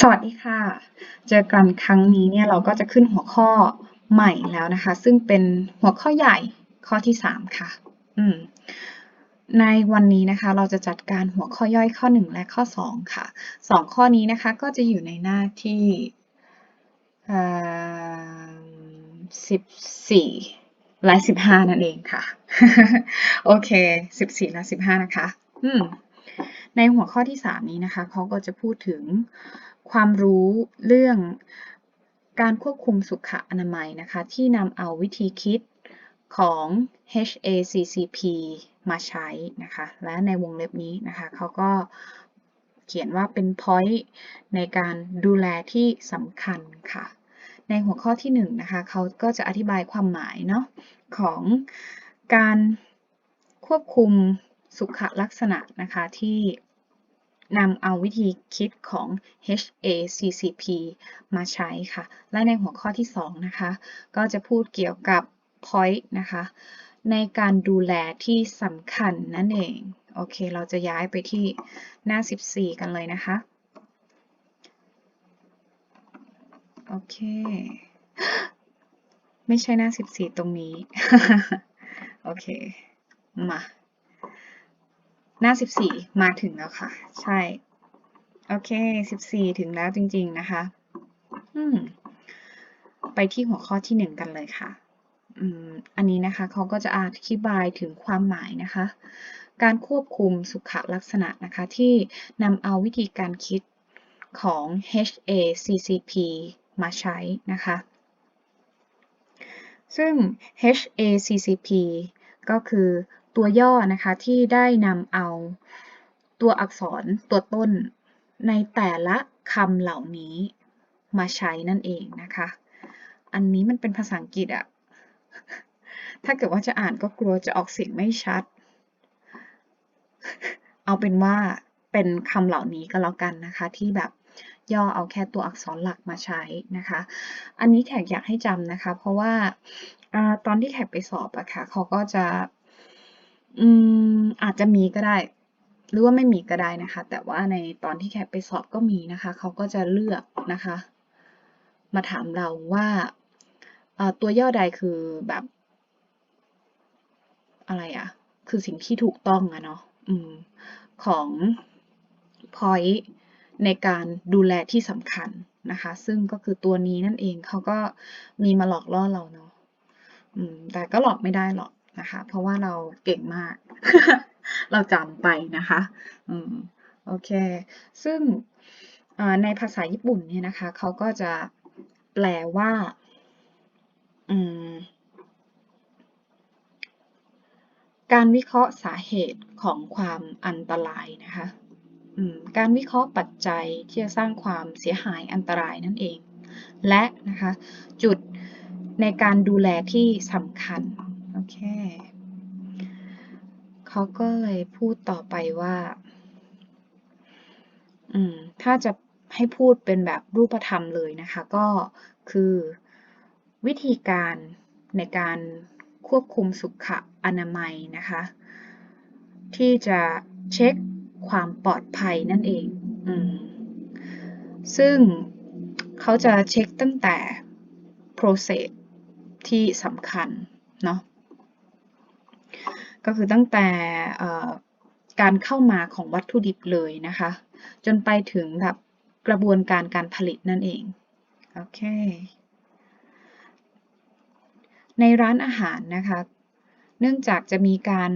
สวัสดีค่ะ เจอกันครั้งนี้เนี่ยเราก็จะขึ้นหัวข้อใหม่แล้วนะคะ ซึ่งเป็นหัวข้อใหญ่ข้อที่ 3 ค่ะ อืม ในวันนี้นะคะเราจะจัดการหัวข้อย่อยข้อ 1 และข้อ 2 ค่ะ 2 ข้อนี้นะคะก็จะอยู่ในหน้าที่14และ15นั่นเองค่ะ โอเค14และ15นะคะ อืมในหัวข้อที่ 3 นี้นะคะเขาก็จะพูดถึง ความรู้เรื่องการควบคุมสุขอนามัยนะคะ ที่นำเอาวิธีคิดของ HACCP มาใช้นะคะ และในวงเล็บนี้นะคะเขาก็เขียนว่าเป็น point ในการดูแลที่สำคัญค่ะ ในหัวข้อที่1นนะคะเขาก็จะอธิบายความหมายเนาะของการควบคุมสุขลักษณะนะคะที่ นำเอาวิธีคิดของ HACCP มาใช้ค่ะ และในหัวข้อที่ 2 นะคะ ก็จะพูดเกี่ยวกับ point นะคะ ในการดูแลที่สำคัญนั่นเอง โอเค เราจะย้ายไปที่หน้า 14 กันเลยนะคะ โอเค ไม่ใช่หน้า 14 ตรงนี้ โอเค มา หน้า 14 มาถึงแล้วค่ะ ใช่ โอเค 14 ถึงแล้วจริง ๆ นะคะ อืม ไปที่หัวข้อที่ 1 กันเลยค่ะ อืม อันนี้นะคะเขาก็จะอธิบายถึงความหมายนะคะ การควบคุมสุขลักษณะนะคะ ที่นำเอาวิธีการคิดของ HACCP มาใช้นะคะ ซึ่ง HACCP ก็คือ ตัวย่อนะคะที่ได้นำเอาตัวอักษรตัวต้นในแต่ละคำเหล่านี้มาใช้นั่นเองนะคะ อันนี้มันเป็นภาษาอังกฤษอะถ้าเกิดว่าจะอ่านก็กลัวจะออกเสียงไม่ชัด เอาเป็นว่าเป็นคำเหล่านี้ก็แล้วกันนะคะ ที่แบบย่อเอาแค่ตัวอักษรหลักมาใช้นะคะ อันนี้แขกอยากให้จำนะคะ เพราะว่าอตอนที่แขกไปสอบอะค่ะเขาก็จะ อืม อาจจะมีก็ได้ หรือว่าไม่มีก็ได้นะคะ แต่ว่าในตอนที่แคปไปสอบก็มีนะคะ เขาก็จะเลือกนะคะ มาถามเราว่าตัวย่อใดคือแบบ อะไรอะคือสิ่งที่ถูกต้องอะเนาะอของ point ในการดูแลที่สำคัญนะคะ ซึ่งก็คือตัวนี้นั่นเองเขาก็มีมาหลอกล่อเราเนาะแต่ก็หลอกไม่ได้หรอก นะคะ เพราะว่าเราเก่งมาก เราจำไปนะคะอืมโอเค ซึ่งในภาษาญี่ปุ่นเนี่ยนะคะเขาก็จะแปลว่าอืมการวิเคราะห์สาเหตุของความอันตรายนะคะการวิเคราะห์ปัจจัยที่จะสร้างความเสียหายอันตรายนั่นเอง และนะคะจุดในการดูแลที่สำคัญ โอเค เขาก็เลยพูดต่อไปว่า อืม ถ้าจะให้พูดเป็นแบบรูปธรรมเลยนะคะ ก็คือวิธีการในการควบคุมสุขอนามัยนะคะ ที่จะเช็คความปลอดภัยนั่นเองอืมซึ่งเขาจะเช็คตั้งแต่ process ที่สำคัญเนาะ ก็คือตั้งแต่การเข้ามาของวัตถุดิบเลยนะคะ จนไปถึงแบบกระบวนการการผลิตนั่นเอง โอเค ในร้านอาหารนะคะ เนื่องจากจะมีการ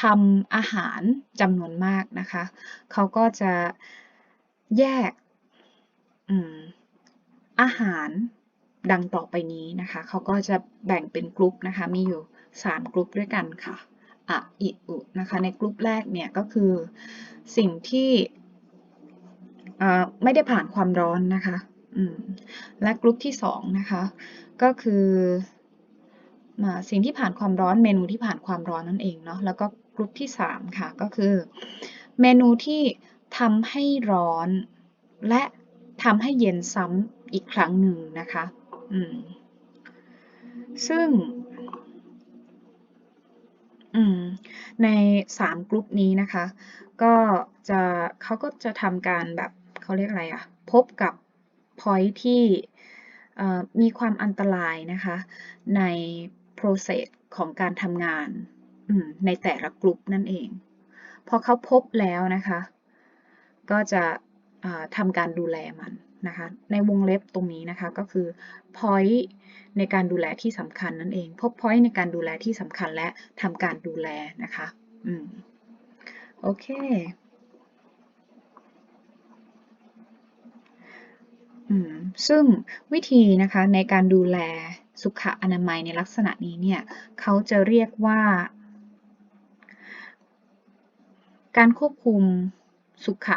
ทำอาหารจำนวนมากนะคะ เขาก็จะแยกอาหารดังต่อไปนี้นะคะ เขาก็จะแบ่งเป็นกลุ่มนะคะ มีอยู่ 3 กลุ่มด้วยกันค่ะอะอิอุนะคะในกลุ่มแรกเนี่ยก็คือสิ่งที่ไม่ได้ผ่านความร้อนนะคะและกลุ่มที่2นะคะก็คือสิ่งที่ผ่านความร้อนเมนูที่ผ่านความร้อนนั่นเองเนาะแล้วก็กลุ่มที่3ค่ะก็คือ เมนูที่ทำให้ร้อน และทำให้เย็นซ้ำอีกครั้งหนึ่งนะคะซึ่ง ใน 3 กลุ่มนี้นะคะ ก็จะเขาก็จะทำการแบบเขาเรียกอะไรอะพบกับ point ที่เอ่อมีความอันตรายนะคะ ใน process ของการทำงานอืมในแต่ละกลุ่มนั่นเอง พอเขาพบแล้วนะคะ ก็จะทำการดูแลมัน นะคะ ในวงเล็บตรงนี้นะคะก็คือ point ในการดูแลที่สำคัญนั่นเอง พบ point ในการดูแลที่สำคัญและทำการดูแลนะคะอืมโอเคซึ่งวิธีนะคะในการดูแลสุขอนามัยในลักษณะนี้เนี่ยเขาจะเรียกว่า การควบคุมสุข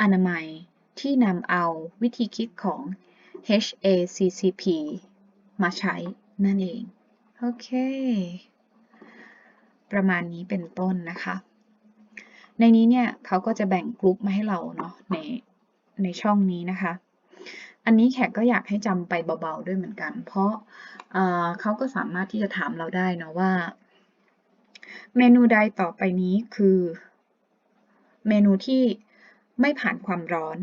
อนามัย ที่นำเอาวิธีคิดของ HACCP มาใช้นั่นเอง โอเค ประมาณนี้เป็นต้นนะคะ ในนี้เนี่ยเขาก็จะแบ่งกลุ่มมาให้เราเนาะในในช่องนี้นะคะ อันนี้แขกก็อยากให้จำไปเบาๆด้วยเหมือนกัน เพราะเเขาก็สามารถที่จะถามเราได้นะว่า เมนูใดต่อไปนี้คือ เมนูที่ไม่ผ่านความร้อน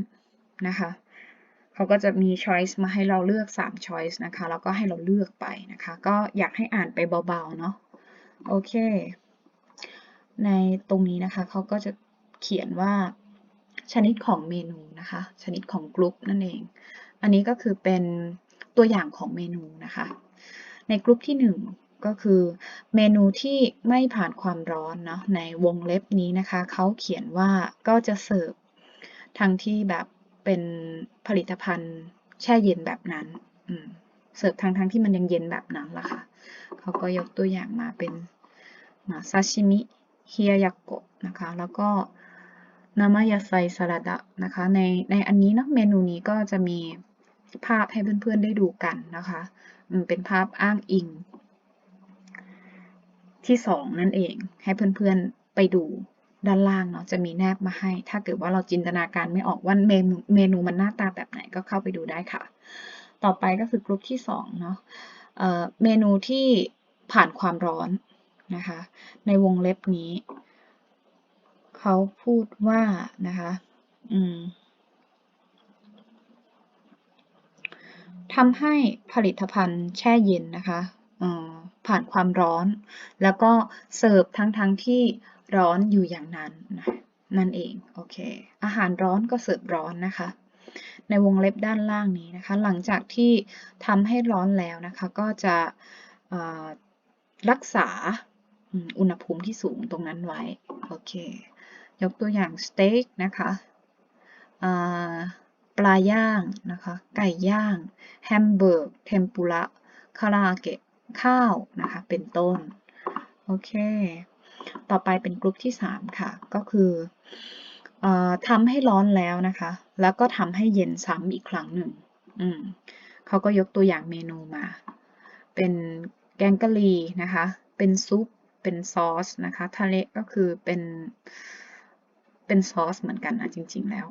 นะคะเขาก็จะมี choice มาให้เราเลือก 3 choice นะคะ แล้วก็ให้เราเลือกไปนะคะ ก็อยากให้อ่านไปเบาๆ เนาะโอเค ในตรงนี้นะคะเขาก็จะเขียนว่าชนิดของเมนูนะคะ ชนิดของกลุ่มนั่นเอง อันนี้ก็คือเป็นตัวอย่างของเมนูนะคะ ในกลุ่มที่ 1 ก็คือเมนูที่ไม่ผ่านความร้อนเนาะในวงเล็บนี้นะคะ เขาเขียนว่าก็จะเสิร์ฟทั้งที่แบบ เป็นผลิตภัณฑ์แช่เย็นแบบนั้นเสิร์ฟทั้งทั้งที่มันยังเย็นแบบนั้นล่ะค่ะ เขาก็ยกตัวอย่างมาเป็นซาชิมิเฮียยาโกะนะคะ แล้วก็นามายาไซสลัดะนะคะ ในในอันนี้เนาะเมนูนี้ก็จะมีภาพให้เพื่อนๆได้ดูกันนะคะเป็นภาพอ้างอิงที่สองนั่นเองให้เพื่อนๆไปดู ด้านล่างเนาะจะมีแนบมาให้ ถ้าเกิดว่าเราจินตนาการไม่ออกว่าเมนูเมนูมันหน้าตาแบบไหนก็เข้าไปดูได้ค่ะ ต่อไปก็คือกลุ่มที่2เนาะเเมนูที่ผ่านความร้อนนะคะ ในวงเล็บนี้ เขาพูดว่านะคะอืมทำให้ผลิตภัณฑ์แช่เย็นนะคะผ่านความร้อน แล้วก็เสิร์ฟทั้งๆทที่ ร้อนอยู่อย่างนั้นนั่นเองโอเค อาหารร้อนก็เสิร์ฟร้อนนะคะ ในวงเล็บด้านล่างนี้นะคะ หลังจากที่ทำให้ร้อนแล้วนะคะ ก็จะรักษาอุณหภูมิที่สูงตรงนั้นไว้โอเค ยกตัวอย่างสเต็กนะคะปลาย่างนะคะ ไก่ย่าง แฮมเบอร์กเทมปุระคาราเกะข้าวนะคะ เป็นต้น โอเค ต่อไปเป็นกลุ่มที่ 3 ค่ะ ก็คืออทำให้ร้อนแล้วนะคะ แล้วก็ทำให้เย็นซ้ำอีกครั้งหนึ่งเขาก็ยกตัวอย่างเมนูมา เป็นแกงกะหรี่นะคะ เป็นซุป เป็นซอสนะคะ ทะเลก็คือเป็น เป็นซอสเหมือนกันนะจริง ๆ แล้ว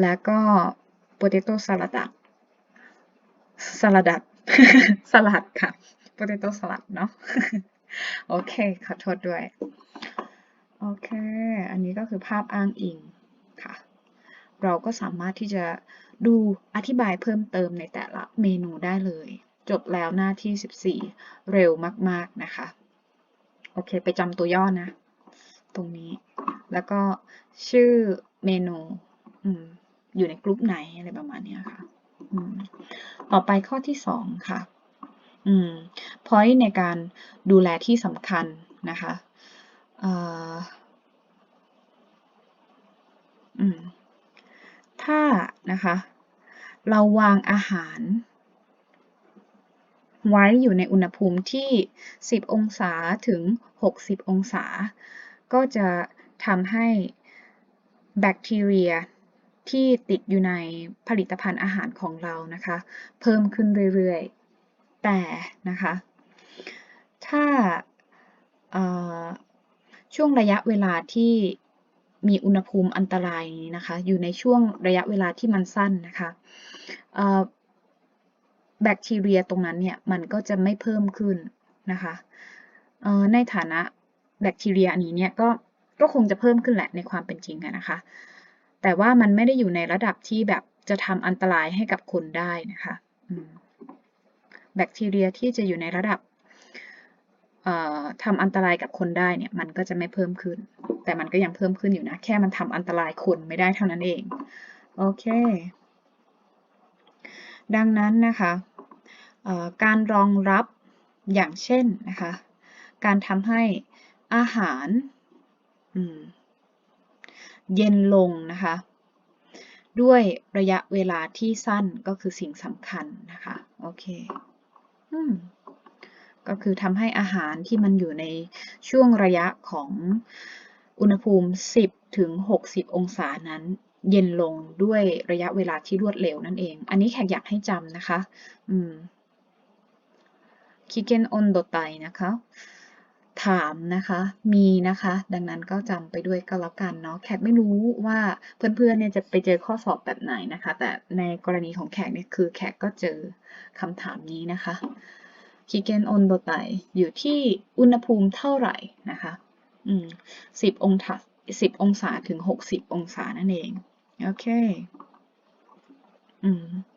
แล้วก็โปเตโต้สลัดสลัดสลัดค่ะโปเตโต้สลัดเนาะ โอเค ขอโทษด้วย โอเค อันนี้ก็คือภาพอ้างอิงค่ะ เราก็สามารถที่จะดูอธิบายเพิ่มเติมในแต่ละเมนูได้เลย จบแล้วหน้าที่ 14 เร็วมาก ๆ นะคะ โอเค ไปจำตัวย่อนะ ตรงนี้ แล้วก็ชื่อเมนูออยู่ในกลุ่มไหนอะไรประมาณนี้ค่ะต่อไปข้อที่ 2 ค่ะ อืม point ในการดูแลที่สำคัญนะคะอืม ถ้านะคะ เราวางอาหารไว้อยู่ในอุณหภูมิที่ 10 องศาถึง 60 องศา ก็จะทำให้แบคทีเรียที่ติดอยู่ในผลิตภัณฑ์อาหารของเรานะคะ เพิ่มขึ้นเรื่อย แต่นะคะ ถ้าช่วงระยะเวลาที่มีอุณหภูมิอันตรายนี้นะคะ อยู่ในช่วงระยะเวลาที่มันสั้นนะคะแบคทีเรียตรงนั้นเนี่ยมันก็จะไม่เพิ่มขึ้นนะคะในฐานะแบคทีเรียอันนี้เนี่ยก็ก็คงจะเพิ่มขึ้นแหละในความเป็นจริงนะคะ แต่ว่ามันไม่ได้อยู่ในระดับที่แบบจะทำอันตรายให้กับคนได้นะคะ อืม แบคทีเรียที่จะอยู่ในระดับเอ่อทำอันตรายกับคนได้เนี่ยมันก็จะไม่เพิ่มขึ้น แต่มันก็ยังเพิ่มขึ้นอยู่นะ แค่มันทำอันตรายคนไม่ได้เท่านั้นเอง โอเค ดังนั้นนะคะการรองรับอย่างเช่นนะคะ การทำให้อาหารเย็นลงนะคะ ด้วยระยะเวลาที่สั้นก็คือสิ่งสำคัญนะคะ โอเค ก็คือทำให้อาหารที่มันอยู่ในช่วงระยะของอุณหภูมิ 10 ถึง 60 องศานั้นเย็นลงด้วยระยะเวลาที่รวดเร็วนั่นเอง อันนี้แขกอยากให้จำนะคะ อืมคิเกนอนโดไตนะคะ ถามนะคะมีนะคะ ดังนั้นก็จำไปด้วยก็แล้วกันเนาะแขกไม่รู้ว่าเพื่อนๆเนี่ยจะไปเจอข้อสอบแบบไหนนะคะ แต่ในกรณีของแขกเนี่ยคือแขกก็เจอคำถามนี้นะคะคิเกนอนโดไตอยู่ที่อุณหภูมิเท่าไหร่นะคะอืมสิบองศาสิบองศาถึงหกสิบองศานั่นเอง โอเค อืม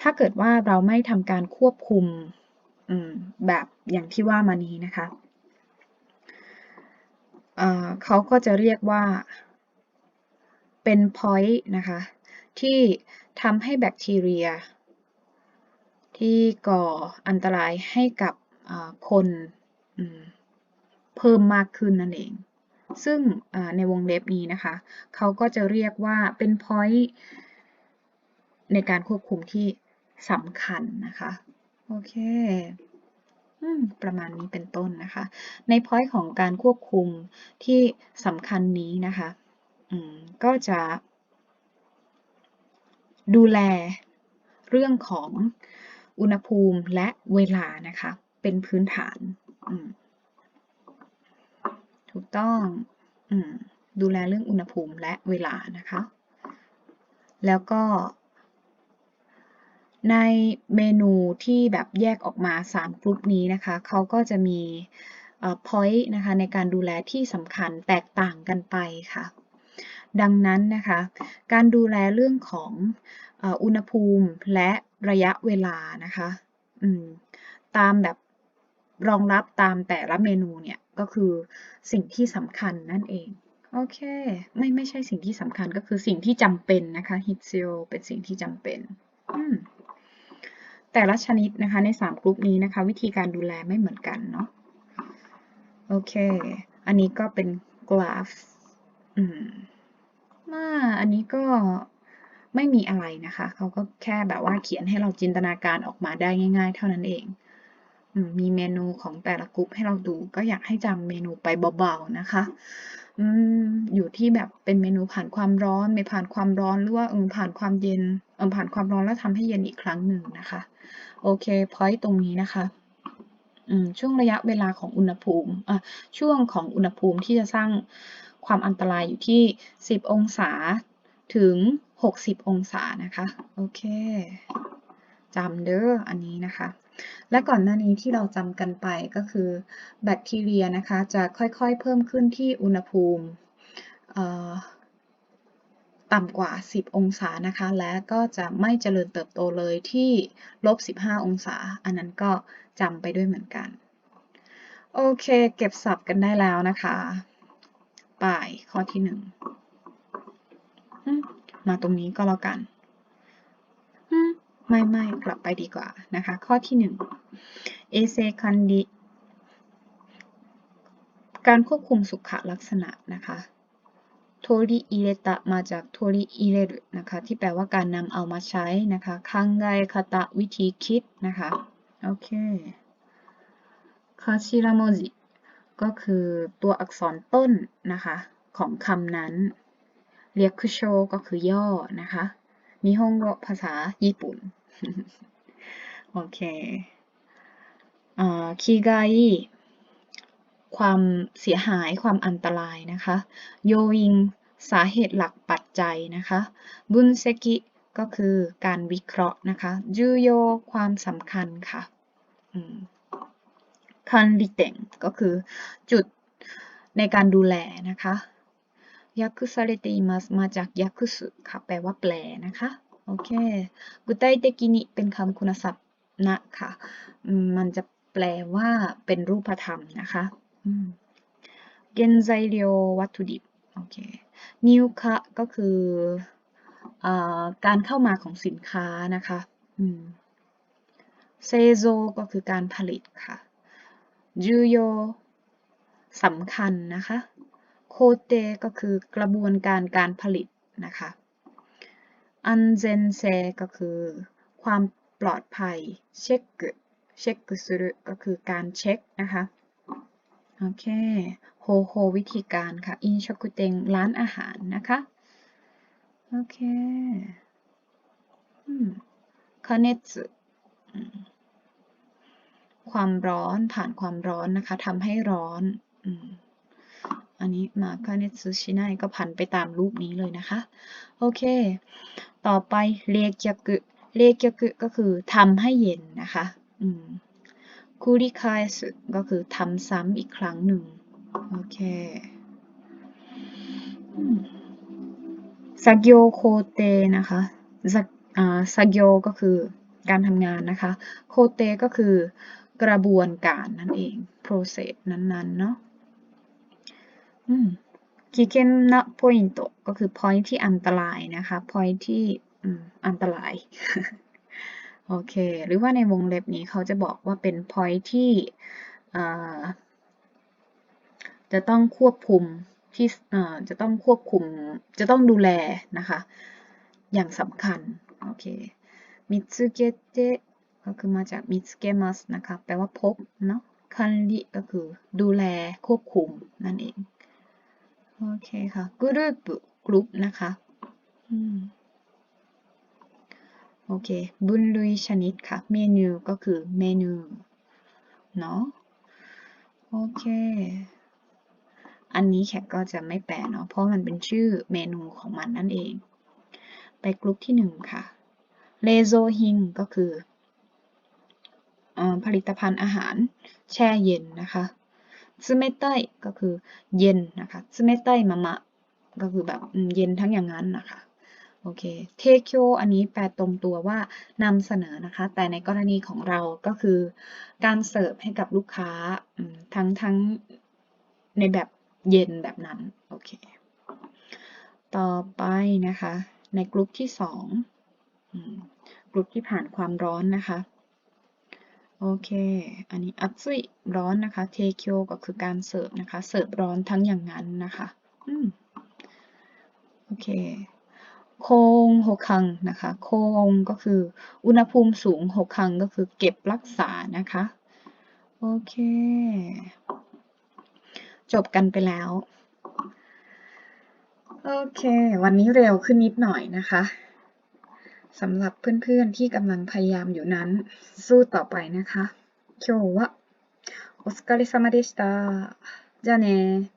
ถ้าเกิดว่าเราไม่ทำการควบคุมแบบอย่างที่ว่ามานี้นะคะเขาก็จะเรียกว่าเป็น point นะคะ ที่ทำให้แบคทีเรีย ที่ก่ออันตรายให้กับคนเพิ่มมากขึ้นนั่นเอง ซึ่งในวงเล็บนี้นะคะ เขาก็จะเรียกว่าเป็น point ในการควบคุมที่ สำคัญนะคะ โอเคประมาณนี้เป็นต้นนะคะ ในพอยต์ของการควบคุมที่สำคัญนี้นะคะก็จะ ดูแลเรื่องของอุณหภูมิและเวลานะคะ เป็นพื้นฐาน ถูกต้องอดูแลเรื่องอุณหภูมิและเวลานะคะ แล้วก็ ในเมนูที่แบบแยกออกมา 3 กลุ่มนี้นะคะ เขาก็จะมี point นะคะในการดูแลที่สำคัญแตกต่างกันไปค่ะ ดังนั้นนะคะ การดูแลเรื่องของอุณหภูมิและระยะเวลานะคะตามแบบรองรับตามแต่ละเมนูเนี่ยก็คือสิ่งที่สำคัญนั่นเองโอเค ไม่ไม่ใช่สิ่งที่สำคัญก็คือสิ่งที่จำเป็นนะคะฮิตซิโอเป็นสิ่งที่จำเป็น อืม แต่ละชนิดนะคะใน 3 กลุ่มนี้นะคะ วิธีการดูแลไม่เหมือนกันเนาะโอเค อันนี้ก็เป็นกราฟอืมมาอันนี้ก็ไม่มีอะไรนะคะ เขาก็แค่แบบว่าเขียนให้เราจินตนาการออกมาได้ง่าย ๆ เท่านั้นเอง มีเมนูของแต่ละกลุ่มให้เราดู ก็อยากให้จำเมนูไปเบาๆนะคะ อืม อยู่ที่แบบเป็นเมนูผ่านความร้อน ไม่ผ่านความร้อน หรือว่า เออ ผ่านความเย็น เออ ผ่านความร้อนแล้วทำให้เย็นอีกครั้งหนึ่งนะคะ โอเค พอยต์ตรงนี้นะคะช่วงระยะเวลาของอุณหภูมิอะช่วงของอุณหภูมิที่จะสร้างความอันตรายอยู่ที่ 10 องศาถึง 60 องศานะคะ โอเคจำเด้ออันนี้นะคะ และก่อนหน้านี้ที่เราจำกันไปก็คือแบคทีเรียนะคะจะค่อยๆเพิ่มขึ้นที่อุณหภูมิต่ำกว่า 10 องศานะคะ และก็จะไม่เจริญเติบโตเลยที่ลบ 15 องศา อันนั้นก็จำไปด้วยเหมือนกัน โอเค เก็บสับกันได้แล้วนะคะป่ายข้อที่1มาตรงนี้ก็แล้วกัน ไม่ไม่กลับไปดีกว่านะคะ ข้อที่ 1 เอเซคันดิการควบคุมสุขลักษณะนะคะโทริอิเรตะมาจากโทริอิเรรุนะคะ ที่แปลว่าการนำเอามาใช้นะคะคังไกคาตะวิธีคิดนะคะ โอเคคาชิราโมจิก็คือตัวอักษรต้นนะคะ ของคำนั้น เรียกคุโชก็คือย่อนะคะนิฮงโกภาษาญี่ปุ่น โอเคคีไกความเสียหายความอันตรายนะคะโยอิงสาเหตุหลักปัจจัยนะคะบุนเซกิก็คือการวิเคราะห์นะคะจูโยความสำคัญค่ะคันริเตงก็คือจุดในการดูแลนะคะยักคุซาเรเตอิมัสมาจากยักคุสุค่ะแปลว่าแปลนะคะ โอเคกุไตเตกินิเป็นคำคุณศัพท์นะค่ะ มันจะแปลว่าเป็นรูปธรรมนะคะเกนไซเรียววัตถุดิบ โอเค นิวคะก็คืออการเข้ามาของสินค้านะคะเซโซก็คือการผลิตค่ะจูโยสำคัญนะคะ โคเตก็คือกระบวนการการผลิตนะคะ อันเซนเซก็คือความปลอดภัย เช็คเช็คสุรุก็คือการเช็คนะคะ โอเค โฮโฮวิธีการค่ะ อินชกุเตงร้านอาหารนะคะ โอเคคาเนซึความร้อนผ่านความร้อนนะคะทำให้ร้อนอันนี้มาคาเนซึชิไนก็พันไปตามรูปนี้เลยนะคะ โอเค ต่อไปเรียกยกุเรียกยกุก็คือทำให้เย็นนะคะคูริคายสึก็คือทำซ้ำอีกครั้งหนึ่ง โอเคสักโยโคเตนะคะสักสักโยก็คือการทำงานนะคะ โคเตก็คือกระบวนการนั่นเอง process นั้นๆ เนาะคิเกนนะ point ก็คือ point ที่อันตรายนะคะ point ที่อันตราย โอเค หรือว่าในวงเล็บนี้เขาจะบอกว่าเป็น point ที่จะต้องควบคุมที่จะต้องควบคุม จะต้องดูแลนะคะ อย่างสำคัญ โอเคมิตสึเกเตก็คือมาจากมิตสึเกมัสนะคะ แปลว่าพบเนาะคันริก็คือดูแลควบคุมนั่นเอง โอเคค่ะกรุ๊ปกรุ๊ปนะคะโอเคบุญลุยชนิดค่ะเมนูก็คือเมนูเนาะโอเค อันนี้แขกก็จะไม่แปลเนาะเพราะมันเป็นชื่อเมนูของมันนั่นเอง ไปกลุ่มที่หนึ่งค่ะเลโซฮิงก็คือผลิตภัณฑ์อาหารแช่เย็นนะคะซึ เมตไตก็คือเย็นนะคะซึเมตไตมะมะก็คือแบบเย็นทั้งอย่างนั้นนะคะโอเคเทคโยอันนี้แปลตรงตัวว่านำเสนอนะคะ แต่ในกรณีของเราก็คือการเสิร์ฟให้กับลูกค้าทั้งทั้งในแบบเย็นแบบนั้นโอเคต่อไปนะคะ ในกลุ่มที่สองกลุ่มที่ผ่านความร้อนนะคะ โอเค อันนี้อัตซุยร้อนนะคะ เทเคียวก็คือการเสิร์ฟนะคะ เสิร์ฟร้อนทั้งอย่างนั้นนะคะอืมโอเค โคงหกคังนะคะ โคงก็คืออุณหภูมิสูงหกคังก็คือเก็บรักษานะคะ โอเค จบกันไปแล้ว โอเค วันนี้เร็วขึ้นนิดหน่อยนะคะ สำหรับเพื่อนๆที่กำลังพยายามอยู่นั้นสู้ต่อไปนะคะ今日はお疲れ様でした。じゃあね